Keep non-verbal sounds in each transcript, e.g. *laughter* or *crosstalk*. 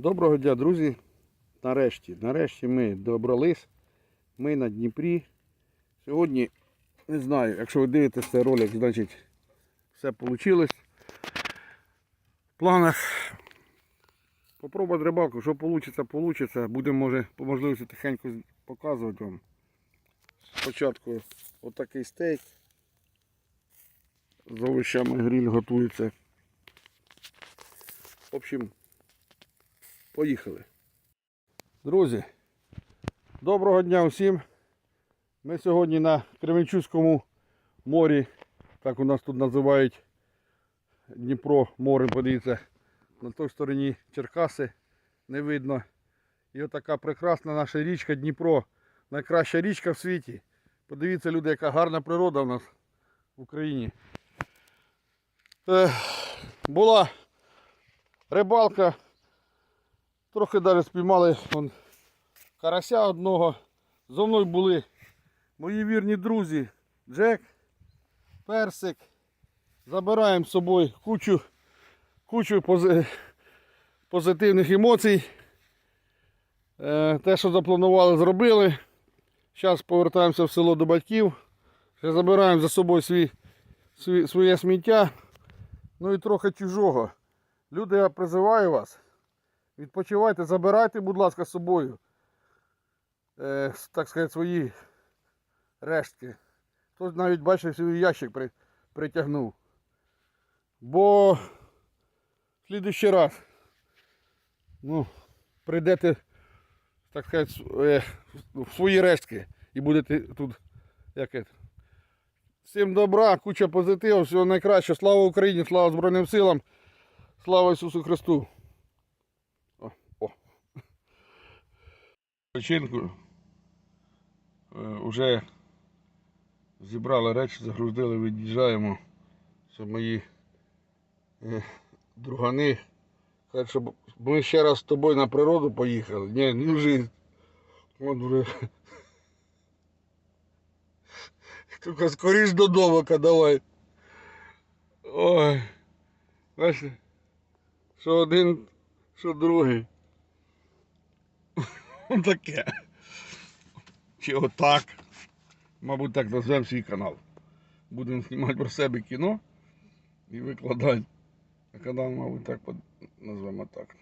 Доброго дня, друзі. Нарешті, нарешті ми добрались. Ми на Дніпрі. Сьогодні, не знаю, якщо ви дивитесь цей ролик, значить все вийшло. В планах попробувати рибалку, що вийде, вийде. Будемо, може, по можливості тихенько показувати вам. Спочатку отакий стейк. З овощами гриль готується. В общем, Поїхали. Друзі, доброго дня усім. Ми сьогодні на Кременчуцькому морі, так у нас тут називають Дніпро морем, подивіться, на той стороні Черкаси не видно. І отака прекрасна наша річка Дніпро. Найкраща річка в світі. Подивіться, люди, яка гарна природа у нас в Україні. Е, була рибалка. Трохи навіть спіймали вон, карася одного. Зо мною були мої вірні друзі Джек, Персик. Забираємо з собою кучу, кучу пози- позитивних емоцій. Е, те, що запланували, зробили. Зараз повертаємося в село до батьків. Ще забираємо за собою свій, своє сміття. Ну і трохи чужого. Люди, я призиваю вас. Відпочивайте, забирайте, будь ласка, з собою. Е, так сказати, свої рештки. Хтось навіть бачив свій ящик при, притягнув. Бо в слідущий раз ну, прийдете, так сказати, е, в свої рештки і будете тут. Як це. Всім добра, куча позитиву, всього найкращого. Слава Україні, слава Збройним силам, слава Ісусу Христу. Починку вже зібрали речі, загрузили, від'їжджаємо. Це мої е, другани. Кажуть, щоб ми ще раз з тобою на природу поїхали. Ні, не в жизнь. От вже. Тільки скоріш додому давай. Ой. Бачите, що один, що другий. *laughs* Таке. Чи отак. Мабуть, так назвемо свій канал. Будемо знімати про себе кіно і викладати. А канал, мабуть, так назвемо так.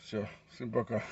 Все, всім пока.